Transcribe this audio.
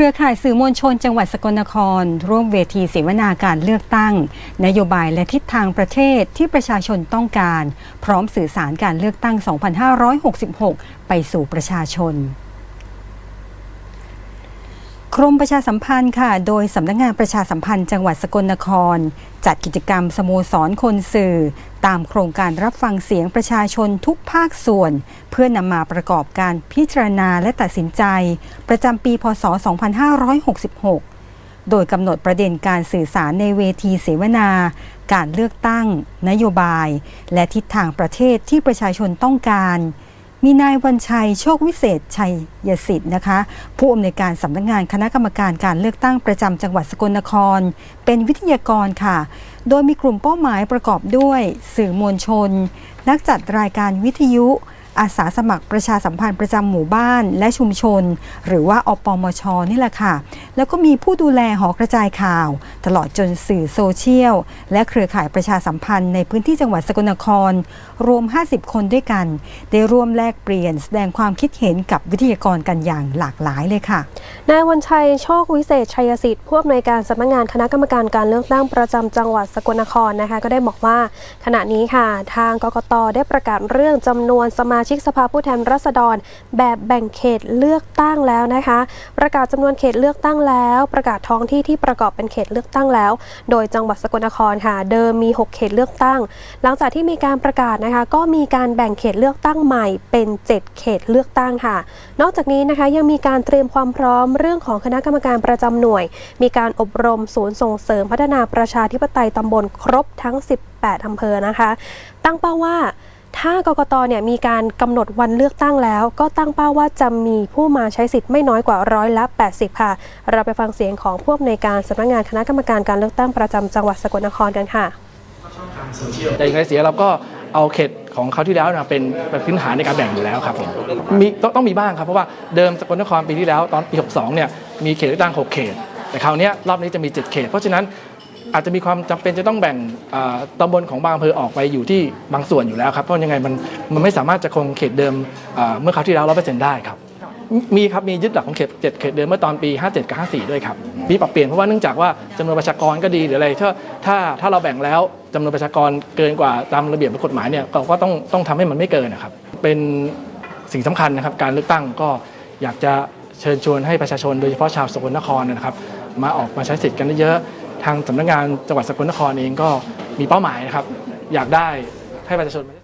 รือข่ายสื่อมวลชนจังหวัดสกลนคร ร่วมเวทีเสวนาการเลือกตั้ง นโยบายและทิศทางประเทศที่ประชาชนต้องการ พร้อมสื่อสารการเลือกตั้ง 2566 ไปสู่ประชาชน กรมประชาสัมพันธ์ค่ะ โดยสำนักงานประชาสัมพันธ์จังหวัดสกลนคร จัดกิจกรรมสโมสรคนสื่อ ตามโครงการรับฟังเสียงประชาชนทุกภาคส่วน เพื่อนำมาประกอบการพิจารณาและตัดสินใจ ประจำปีพศ 2566 โดยกำหนดประเด็นการสื่อสารในเวทีเสวนา การเลือกตั้ง นโยบาย และทิศทางประเทศที่ประชาชนต้องการ มีนายวันชัยโชควิเศษชัยยสิทธิ์นะคะ ผู้อำนวยการสำนักงานคณะกรรมการการเลือกตั้งประจำจังหวัดสกลนคร เป็นวิทยากรค่ะ โดยมีกลุ่มเป้าหมายประกอบด้วย สื่อมวลชน นักจัดรายการวิทยุ อาสาสมัครประชาสัมพันธ์ประจำหมู่บ้านและชุมชน หรือว่าอปมช นี่แหละค่ะ แล้วก็มีผู้ดูแลหอกระจายข่าว ตลอดจนสื่อโซเชียล และเครือข่ายประชาสัมพันธ์ในพื้นที่จังหวัดสกลนคร รวม 50 คนด้วยกัน ได้ร่วมแลกเปลี่ยน แสดงความคิดเห็นกับวิทยากรกันอย่างหลากหลายเลยค่ะ นายวันชัยโชควิเศษชัยสิทธิ์ผู้อำนวยการสำนักงานคณะกรรมการการเลือกตั้งประจำจังหวัดสกลนครนะคะ ก็ได้บอกว่า ขณะนี้ค่ะ ทางกกตได้ประกาศเรื่องจำนวนสมาชิกสภาผู้แทนราษฎร แบบแบ่งเขตเลือกตั้งแล้วนะคะ ประกาศจำนวนเขตเลือกตั้งแล้ว ประกาศท้องที่ที่ประกอบเป็นเขตเลือกตั้งแล้ว โดยจังหวัดสกลนครค่ะ เดิมมี 6 เขตเลือกตั้ง หลังจากที่มีการประกาศนะคะ ก็มีการแบ่งเขตเลือกตั้งใหม่เป็น 7 เขตเลือกตั้งค่ะ นอกจากนี้นะคะยังมีการเตรียมความพร้อมเรื่องของคณะกรรมการประจำหน่วย มีการอบรมศูนย์ส่งเสริมพัฒนาประชาธิปไตยตำบลครบทั้ง18อำเภอนะคะ ตั้งเป้าว่า ถ้ากกตเนี่ยมีการกำหนดวันเลือกตั้งแล้ว ก็ตั้งเป้าว่าจะมีผู้มาใช้สิทธิ์ไม่น้อยกว่าร้อยละ 80 ค่ะ เราไปฟังเสียงของผู้อำนวยการสำนักงานคณะกรรมการการเลือกตั้งประจำจังหวัดสกลนครกันค่ะแต่อย่างไรเสียเราก็เอาเขตของเขาที่แล้วนะเป็นเป็นพื้นฐานในการแบ่งอยู่แล้วครับผมมีต้องต้องมีบ้างครับเพราะว่าเดิมสกลนครปีที่แล้วตอนปี 62 เนี่ยมีเขตเลือกตั้ง 6 เขต แต่คราวนี้รอบนี้จะมี 7 เขต เพราะฉะนั้น อาจจะมีความจำเป็นจะต้องแบ่งอ่าตำบลของบางอำเภอออกไปอยู่ที่บางส่วนอยู่แล้วครับเพราะยังไงมันมันไม่สามารถจะคงเขตเดิมเมื่อคราวที่แล้วร้อยเปอร์เซ็นต์ได้ครับมีครับมียึดหลักของเขตเจ็ดเขตเดิมเมื่อตอนปี 57 กับ 54 ด้วยครับมีปรับเปลี่ยนเพราะว่าเนื่องจากว่าจำนวนประชากรก็ดีหรืออะไรถ้าถ้าถ้าเราแบ่งแล้วจำนวนประชากรเกินกว่าตามระเบียบกฎหมายเนี่ยเราก็ต้องต้องทำให้มันไม่เกินนะครับ เป็นสิ่งสำคัญนะครับ การเลือกตั้งก็อยากจะเชิญชวนให้ประชาชนโดยเฉพาะชาวสกลนครนะครับ มาออกมาใช้สิทธิ์กันเยอะ ทางสำนักงานจังหวัดสกลนครเองก็มีเป้าหมายนะครับ อยากได้ให้ประชาชน